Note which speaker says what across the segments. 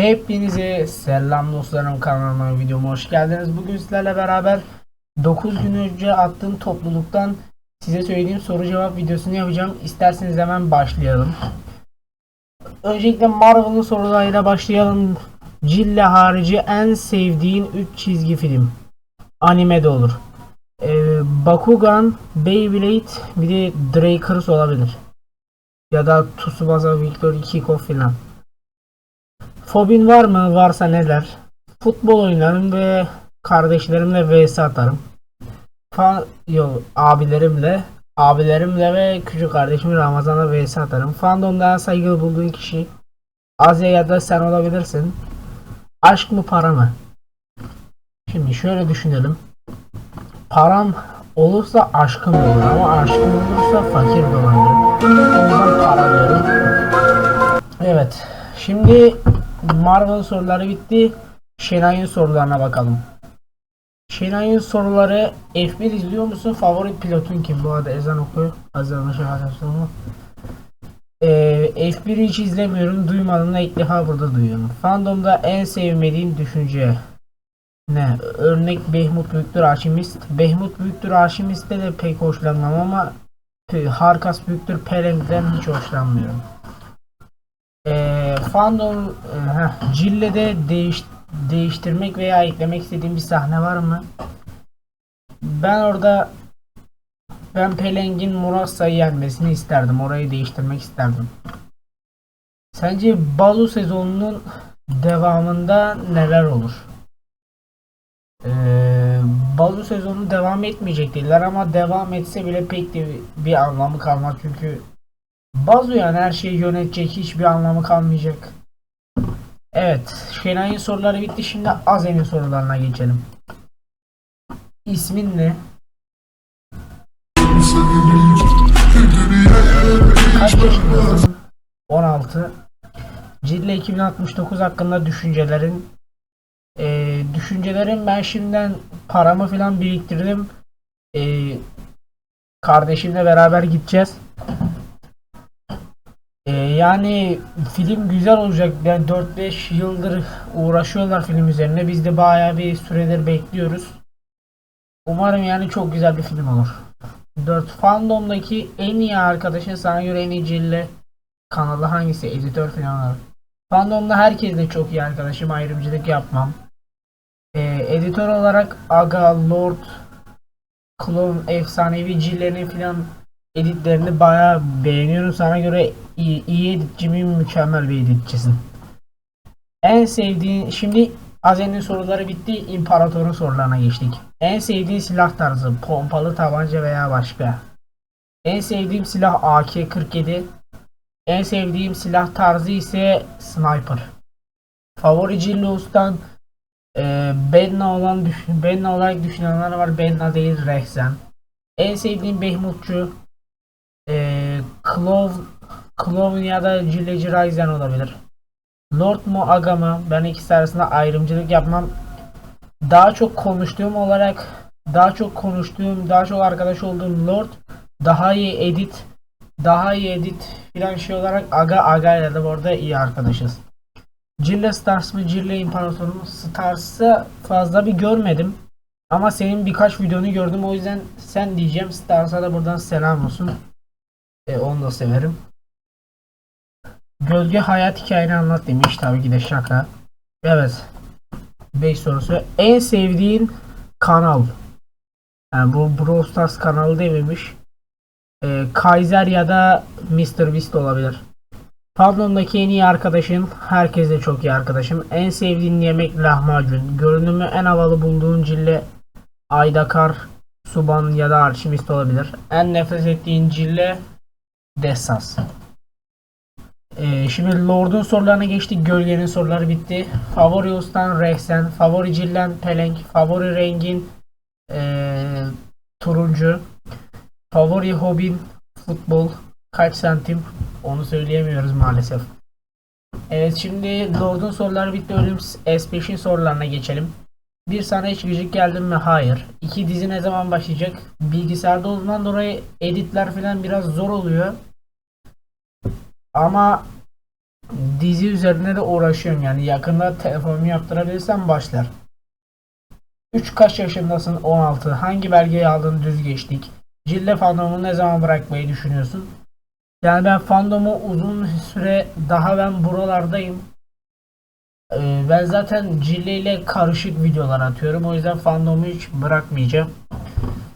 Speaker 1: Hepinize selam dostlarım kanalıma videoma hoş geldiniz. Bugün sizlerle beraber 9 gün önce attığım topluluktan size söylediğim soru cevap videosunu yapacağım. İsterseniz hemen başlayalım. Öncelikle Marvel'ın sorularıyla başlayalım. Cille harici en sevdiğin 3 çizgi film. Anime de olur. Ee, Bakugan, Beyblade, bir de Drakers olabilir. Ya da Tsubasa Victor Kiko filan. Fobin var mı? Varsa neler? Futbol oynarım ve kardeşlerimle vs atarım. Fa yok abilerimle abilerimle ve küçük kardeşim Ramazan'la vs atarım. Fandomda saygılı bulduğun kişi Azya ya da sen olabilirsin. Aşk mı para mı? Şimdi şöyle düşünelim. Param olursa aşkım olur ama aşkım olursa fakir de olabilir. O yüzden para diyorum. Evet. Şimdi Marvel soruları bitti. Şenay'ın sorularına bakalım. Şenay'ın soruları F1 izliyor musun? Favori pilotun kim? Bu arada ezan okuyor. Azerbaycan şehadesi mu? Ee, F1'i hiç izlemiyorum. Duymadım da ilk defa burada duyuyorum. Fandomda en sevmediğim düşünce ne? Örnek Behmut Büyüktür Arşimist. Behmut Büyüktür Arşimist'te de pek hoşlanmam ama Harkas Büyüktür Peleng'den hiç hoşlanmıyorum. Fandom e, heh, Cille'de değiş, değiştirmek veya eklemek istediğim bir sahne var mı? Ben orada ben Peleng'in Murassa'yı yenmesini isterdim. Orayı değiştirmek isterdim. Sence Balu sezonunun devamında neler olur? Ee, Balu sezonu devam etmeyecek dediler ama devam etse bile pek de bir anlamı kalmaz çünkü Bazu yani her şeyi yönetecek hiçbir anlamı kalmayacak. Evet, Şenay'ın soruları bitti. Şimdi Azen'in sorularına geçelim. İsmin ne? Kaç yaşındasın? 16. Cille 2069 hakkında düşüncelerin. Ee, düşüncelerim ben şimdiden paramı falan biriktirdim. Ee, kardeşimle beraber gideceğiz. Yani film güzel olacak. Yani 4-5 yıldır uğraşıyorlar film üzerine. Biz de bayağı bir süredir bekliyoruz. Umarım yani çok güzel bir film olur. 4 fandomdaki en iyi arkadaşın sana göre en iyi cille kanalı hangisi? Editör falan var. Fandomda herkesle çok iyi arkadaşım. Ayrımcılık yapmam. Ee, editör olarak Aga, Lord, Clone, Efsanevi cillerini falan editlerini bayağı beğeniyorum. Sana göre iyi, iyi editçi miyim? Mükemmel bir editçisin. En sevdiğin şimdi Azen'in soruları bitti. İmparatorun sorularına geçtik. En sevdiğin silah tarzı pompalı tabanca veya başka. En sevdiğim silah AK-47. En sevdiğim silah tarzı ise sniper. Favori Cillos'tan e, Benna olan düşün, Benna olarak düşünenler var. Benna değil Rehzen. En sevdiğim Behmutçu e, Clove Clown ya da Cilleci Ryzen olabilir. Lord mu Aga mı? Ben ikisi arasında ayrımcılık yapmam. Daha çok konuştuğum olarak daha çok konuştuğum, daha çok arkadaş olduğum Lord daha iyi edit daha iyi edit filan şey olarak Aga Aga ile de bu arada iyi arkadaşız. Cille Stars mı Cille İmparatoru mu? Stars'ı fazla bir görmedim. Ama senin birkaç videonu gördüm o yüzden sen diyeceğim. Stars'a da buradan selam olsun. E, onu da severim. Gölge hayat hikayeni anlat demiş. Tabii ki de şaka. Evet. 5 sorusu. En sevdiğin kanal. Yani bu Brawl Stars kanalı dememiş. Ee, Kaiser ya da Mr. Beast olabilir. Fandom'daki en iyi arkadaşın. Herkesle çok iyi arkadaşım. En sevdiğin yemek lahmacun. Görünümü en havalı bulduğun cille Aydakar, Suban ya da Arşimist olabilir. En nefret ettiğin cille Dessas. Ee, şimdi Lord'un sorularına geçtik. Gölgenin soruları bitti. Favori ustan Rehsen, favori cillen Pelenk, favori rengin ee, turuncu, favori hobin futbol. Kaç santim? Onu söyleyemiyoruz maalesef. Evet şimdi Lord'un soruları bitti. Ölüm S5'in sorularına geçelim. Bir sana hiç gıcık geldin mi? Hayır. İki dizi ne zaman başlayacak? Bilgisayarda olduğundan dolayı editler falan biraz zor oluyor. Ama dizi üzerine de uğraşıyorum. Yani yakında telefonumu yaptırabilirsem başlar. 3 kaç yaşındasın? 16. Hangi belgeyi aldın? Düz geçtik. Cille fandomu ne zaman bırakmayı düşünüyorsun? Yani ben fandomu uzun süre daha ben buralardayım. Ee, ben zaten Cille ile karışık videolar atıyorum. O yüzden fandomu hiç bırakmayacağım.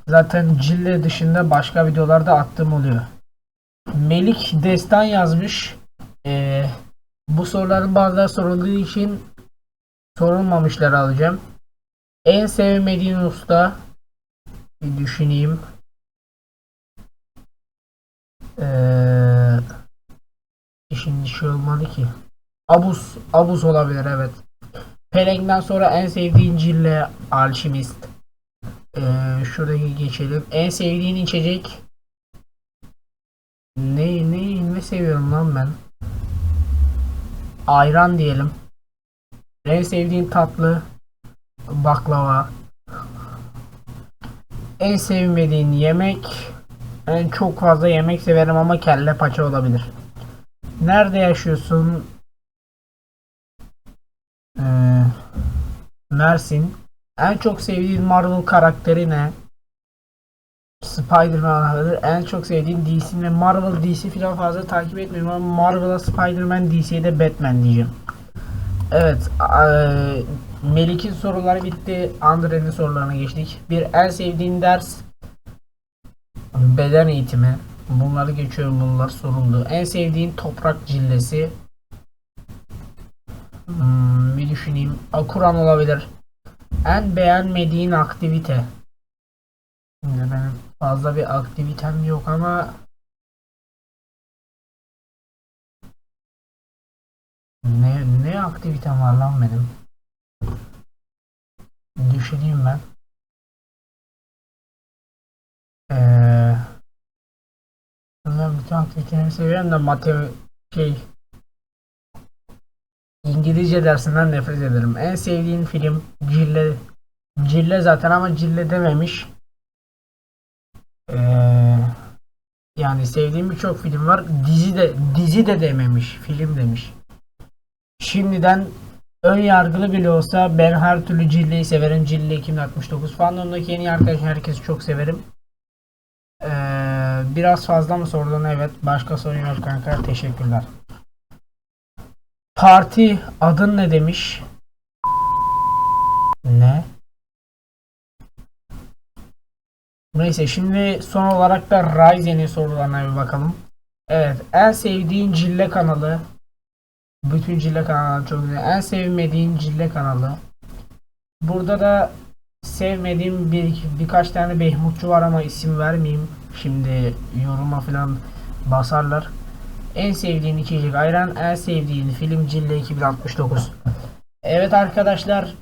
Speaker 1: Zaten Cille dışında başka videolarda attığım oluyor. Melik Destan yazmış. Ee, bu soruların bazıları sorulduğu için sorulmamışları alacağım. En sevmediğin usta bir düşüneyim. Ee, şimdi şey olmadı ki. Abus, Abus olabilir evet. Pelenk'ten sonra en sevdiğin cille alşimist. Ee, şuradaki geçelim. En sevdiğin içecek ne ne ne seviyorum lan ben? Ayran diyelim. En sevdiğin tatlı baklava. En sevmediğin yemek en çok fazla yemek severim ama kelle paça olabilir. Nerede yaşıyorsun? Ee, Mersin. En çok sevdiğin Marvel karakteri ne? Spider-Man olabilir. En çok sevdiğin DC ve Marvel DC falan fazla takip etmiyorum ama Marvel'a Spider-Man DC'ye de Batman diyeceğim. Evet. eee, Melik'in soruları bitti. Andre'nin sorularına geçtik. Bir en sevdiğin ders beden eğitimi. Bunları geçiyorum. Bunlar soruldu. En sevdiğin toprak cillesi. Hmm, bir düşüneyim. Akuran olabilir. En beğenmediğin aktivite. Benim fazla bir aktivitem yok ama ne ne aktivitem var lan benim? Düşüneyim ben. Ee, ben bütün aktiviteleri seviyorum da matematik şey İngilizce dersinden nefret ederim. En sevdiğin film Cille Cille zaten ama Cille dememiş. Ee, yani sevdiğim birçok film var. Dizi de dizi de dememiş. Film demiş. Şimdiden ön yargılı bile olsa ben her türlü Cille'yi severim. Cille 2069 fandomdaki yeni arkadaş herkesi çok severim. Ee, biraz fazla mı sordun? Evet. Başka sorun yok kanka. Teşekkürler. Parti adın ne demiş? Ne? Neyse şimdi son olarak da Ryzen'in sorularına bir bakalım. Evet en sevdiğin Cille kanalı. Bütün Cille kanalları çok güzel. En sevmediğin Cille kanalı. Burada da sevmediğim bir birkaç tane Behmutçu var ama isim vermeyeyim. Şimdi yoruma falan basarlar. En sevdiğin içecek ayran, en sevdiğin film Cille 2069. Evet arkadaşlar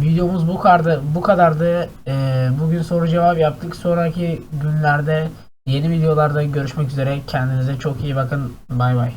Speaker 1: videomuz bu kadardı. Bu kadardı. Ee, bugün soru cevap yaptık. Sonraki günlerde yeni videolarda görüşmek üzere. Kendinize çok iyi bakın. Bay bay.